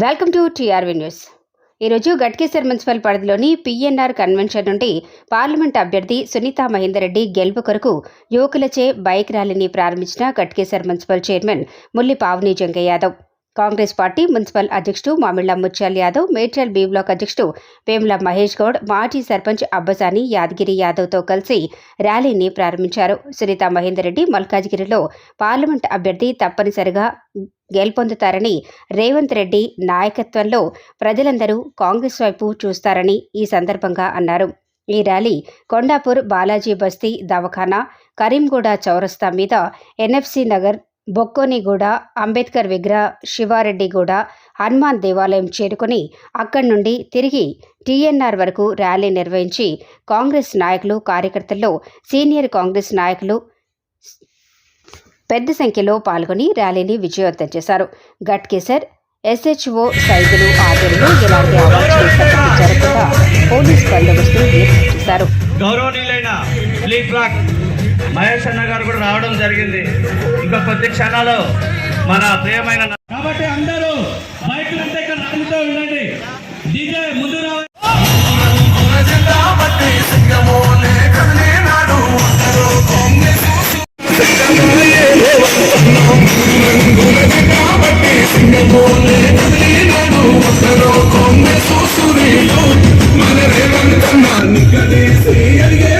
Welcome to TRV news ఈరోజు Ghatkesar municipal పరిధిలోని PNR convention నుండి పార్లమెంట్ అభ్యర్థి సునీతా మహేందర్ రెడ్డి గెలుపు కొరకు యువకులచే బైక్ ర్యాలీని ప్రారంభించిన Ghatkesar municipal chairman Mulli Pavani Jangaiah Yadav. Congress party municipal అధ్యక్షుడు మామిళ్ళ ముత్యాల్ యాదవ్ మేడ్చల్ బి బ్లాక్ అధ్యక్షుడు వేముల మహేష్ గౌడ్ మాజీ సర్పంచ్ అబ్బసాని యాదగిరి యాదవ్తో కలిసి ర్యాలీని ప్రారంభించారు. సునీత మహేందర్ రెడ్డి మల్కాజ్గిరిలో పార్లమెంట్ అభ్యర్థి తప్పనిసరిగా గెలుపొందుతారని రేవంత్ రెడ్డి నాయకత్వంలో ప్రజలందరూ కాంగ్రెస్ వైపు చూస్తారని ఈ సందర్భంగా అన్నారు. ఈ ర్యాలీ కొండాపూర్ బాలాజీ బస్తీ దవాఖానా కరీంగూడ చౌరస్తా మీద ఎన్ఎఫ్సి నగర్ బొక్కోనిగూడ అంబేద్కర్ విగ్రహ శివారెడ్డిగూడ హనుమాన్ దేవాలయం చేరుకుని అక్కడి నుండి తిరిగి టీఎన్ఆర్ వరకు ర్యాలీ నిర్వహించి కాంగ్రెస్ నాయకులు కార్యకర్తల్లో సీనియర్ కాంగ్రెస్ నాయకులు పెద్ద సంఖ్యలో పాల్గొని ర్యాలీని విజయవంతం చేశారు. గట్కేసర్ ఎస్హెచ్ఓ సైదులు ఆధ్వర్యంలో ఇలాంటి అవాంఛనీయ పోలీస్ బందోబస్తు చేశారు. మహేష్ అన్న గారు కూడా రావడం జరిగింది ఇంకా కొద్ది క్షణాలు మన ప్రియమైన కాబట్టి అందరూ బైక్లంతా ఇక్కడ రాముతో ఉండండి డీజే ముందు రావాలి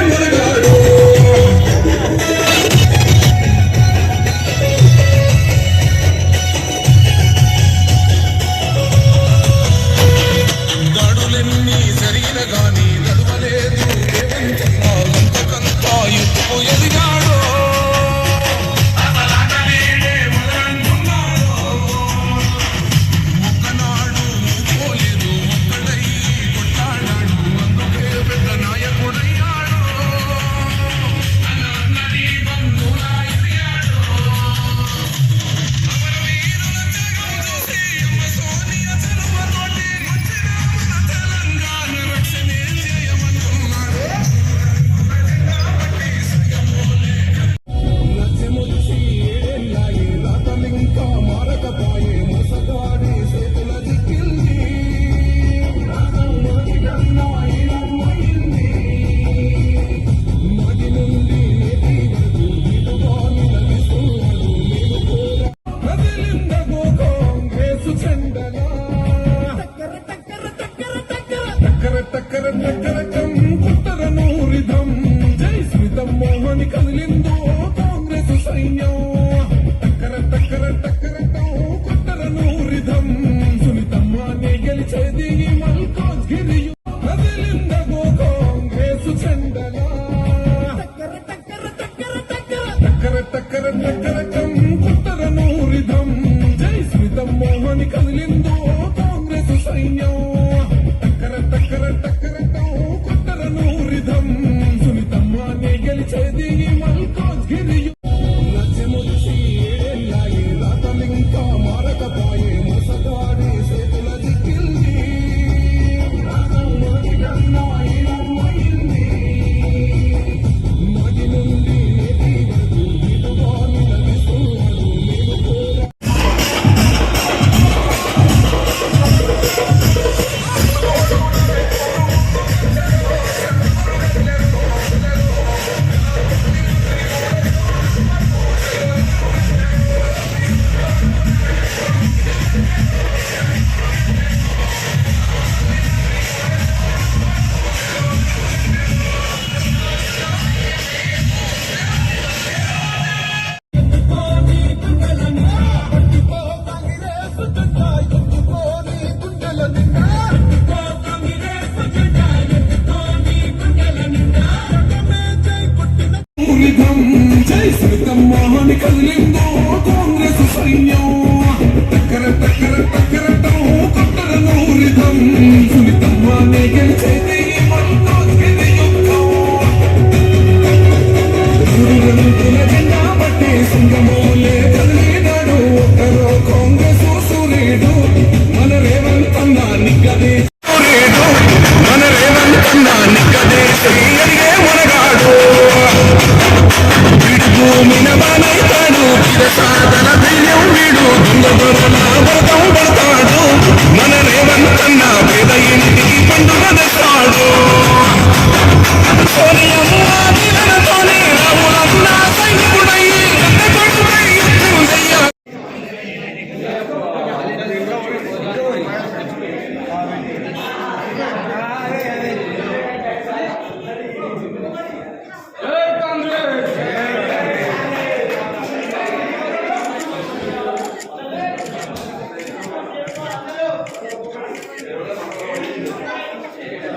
దాడులెన్ని మోహని కదిలిందో కాంగ్రెస్ సైన్యం. టక్కర టక్కర టక్కరకం కుట్టర నూరిధం సునీతమ్మనే గెలిచేది ఈ మల్కాజ్గిరి కదిలిందగో కాంగ్రెస్ చెండలా టక్కర టక్కర టక్కరకం కుట్టర నూరిధం జై స్మితం మోహని కదిలిందో మోహని కదిలిందో కాంగ్రెస్ సైన్యం. టక్కర టక్కర టక్కరటం కొట్టర నూరితం సునీతమ్మనే గెలిచేది ఈ మల్కాజ్గిరి యుద్ధం గురురంతుల జెండా అడిగే మనగాడు. వీడు భూమిన సాధన